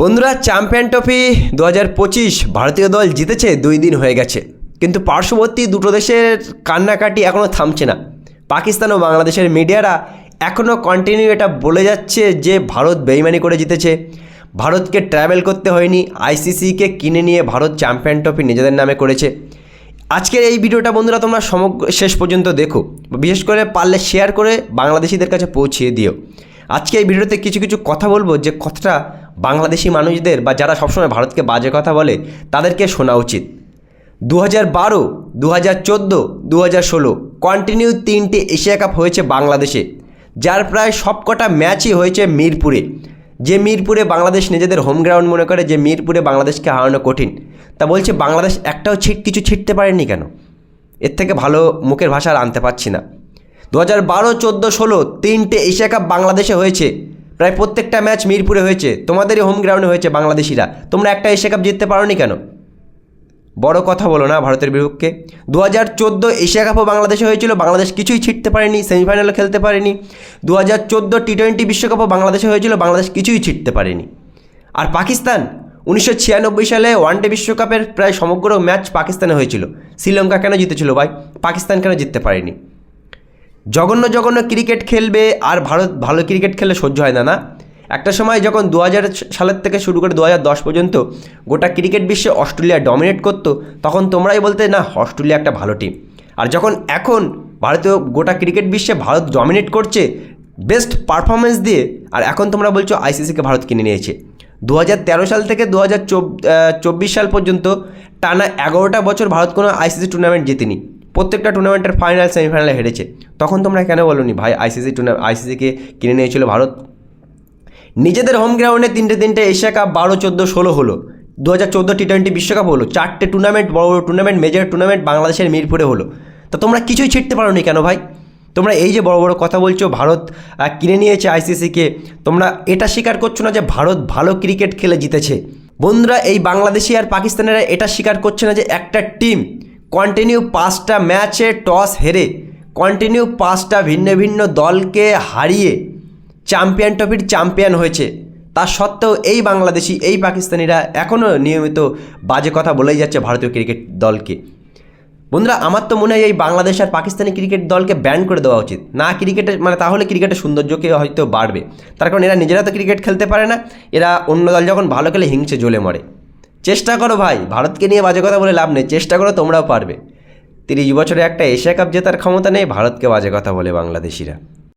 বন্ধুরা champion trophy দু হাজার পঁচিশ ভারতীয় দল জিতেছে, দুই দিন হয়ে গেছে। কিন্তু পার্শ্ববর্তী দুটো দেশের কান্নাকাটি এখনও থামছে না। পাকিস্তান ও বাংলাদেশের মিডিয়ারা এখনও কন্টিনিউ এটা বলে যাচ্ছে যে ভারত বেইমানি করে জিতেছে। ভারতকে ট্রাভেল করতে হয়নি আইসিসিকে কিনে নিয়ে ভারত চ্যাম্পিয়ন ট্রফি নিজেদের নামে করেছে। আজকের এই ভিডিওটা বন্ধুরা, তোমরা সমগ্র শেষ পর্যন্ত দেখো। বিশেষ করে পারলে শেয়ার করে বাংলাদেশিদের কাছে পৌঁছিয়ে দিও। আজকে এই ভিডিওতে কিছু কিছু কথা বলব যে কথাটা বাংলাদেশি মানুষদের বা যারা সবসময় ভারতকে বাজে কথা বলে, তাদেরকে শোনা উচিত। দু হাজার বারো দু হাজার চোদ্দ দু হাজার ষোলো কন্টিনিউ তিনটে এশিয়া কাপ হয়েছে বাংলাদেশে, যার প্রায় সবকটা ম্যাচই হয়েছে মিরপুরে। যে মিরপুরে বাংলাদেশ নিজেদের হোম গ্রাউন্ড মনে করে, যে মিরপুরে বাংলাদেশকে হারানো কঠিন, তা বলছে বাংলাদেশ একটাও ছিট কিছু ছিটতে পারেনি কেন? এর থেকে ভালো মুখের ভাষা আর আনতে পারছি না। দু হাজার বারো, চোদ্দ, ষোলো তিনটে এশিয়া কাপ বাংলাদেশে হয়েছে প্রায় প্রত্যেকটা ম্যাচ মিরপুরে হয়েছে, তোমাদেরই হোম গ্রাউন্ডে হয়েছে বাংলাদেশিরা। তোমরা একটা এশিয়া কাপ জিততে পারোনি কেন? বড় কথা বলো না ভারতের বিপক্ষে দু হাজার চোদ্দ এশিয়া কাপও বাংলাদেশে হয়েছিল, বাংলাদেশ কিছুই ছিটতে পারেনি সেমিফাইনালে খেলতে পারেনি। দু হাজার চোদ্দ টি টোয়েন্টি বিশ্বকাপও বাংলাদেশে হয়েছিল, বাংলাদেশ কিছুই ছিটতে পারেনি। আর পাকিস্তান, উনিশশো ছিয়ানব্বই সালে ওয়ানডে বিশ্বকাপের প্রায় সমগ্র ম্যাচ পাকিস্তানে হয়েছিল। শ্রীলঙ্কা কেন জিতেছিল ভাই? পাকিস্তান কেন জিততে পারেনি? জঘন্য জঘন্য ক্রিকেট খেলবে আর ভারত ভালো ক্রিকেট খেলে সহ্য হয় না না? একটা সময় যখন দু হাজার সালের থেকে শুরু করে দু হাজার দশ পর্যন্ত গোটা ক্রিকেট বিশ্বে অস্ট্রেলিয়া ডমিনেট করতো, তখন তোমরাই বলতে, না, অস্ট্রেলিয়া একটা ভালো টিম আর যখন এখন ভারতীয় গোটা ক্রিকেট বিশ্বে ভারত ডমিনেট করছে বেস্ট পারফরমেন্স দিয়ে, আর এখন তোমরা বলছো আইসিসিকে ভারত কিনে নিয়েছে। দু হাজার তেরো সাল থেকে দু হাজার চব্বিশ সাল পর্যন্ত টানা এগারোটা বছর ভারত কোনো আইসিসি টুর্নামেন্ট জেতেনি। প্রত্যেকটা টুর্নামেন্টের ফাইনাল সেমিফাইনালে হেরেছে। তখন তোমরা কেন বলোনি, ভাই আইসিসি টুর্না আইসিসিকে কিনে নিয়েছিল ভারত? নিজেদের হোম গ্রাউন্ডে তিনটে তিনটে এশিয়া কাপ বারো, চোদ্দ, ষোলো হলো। দু হাজার চোদ্দ টি টোয়েন্টি বিশ্বকাপ হলো। চারটে টুর্নামেন্ট বড় বড় টুর্নামেন্ট মেজর টুর্নামেন্ট বাংলাদেশের মিরপুরে হলো। তা তোমরা কিছুই ছিটতে পারোনি কেন ভাই? তোমরা এই যে বড় বড় কথা বলছো, ভারত কিনে নিয়েছে আইসিসিকে তোমরা এটা স্বীকার করছ না যে ভারত ভালো ক্রিকেট খেলে জিতেছে? বন্ধুরা, এই বাংলাদেশি আর পাকিস্তানেরা এটা স্বীকার করছে না যে একটা টিম কন্টিনিউ পাঁচটা ম্যাচে টস হেরে কন্টিনিউ পাঁচটা ভিন্ন ভিন্ন দলকে হারিয়ে চ্যাম্পিয়ন ট্রফির চ্যাম্পিয়ন হয়েছে। তা সত্ত্বেও এই বাংলাদেশি, এই পাকিস্তানিরা এখনও নিয়মিত বাজে কথা বলেই যাচ্ছে ভারতীয় ক্রিকেট দলকে। বন্ধুরা, আমার তো মনে হয় এই বাংলাদেশ আর পাকিস্তানি ক্রিকেট দলকে ব্যান করে দেওয়া উচিত। না ক্রিকেটে মানে তাহলে ক্রিকেটের সৌন্দর্যকে হয়তো বাড়বে। তার কারণ এরা নিজেরা তো ক্রিকেট খেলতে পারে না, এরা অন্য দল যখন ভালো খেলে হিংসে জ্বলে মরে। চেষ্টা করো ভাই, ভারতকে নিয়ে বাজে কথা বলে লাভ নেই, চেষ্টা করো তোমরাও পারবে। তিরিশ বছরে একটা এশিয়া কাপ জেতার ক্ষমতা নেই, ভারতকে বাজে কথা বলে বাংলাদেশিরা।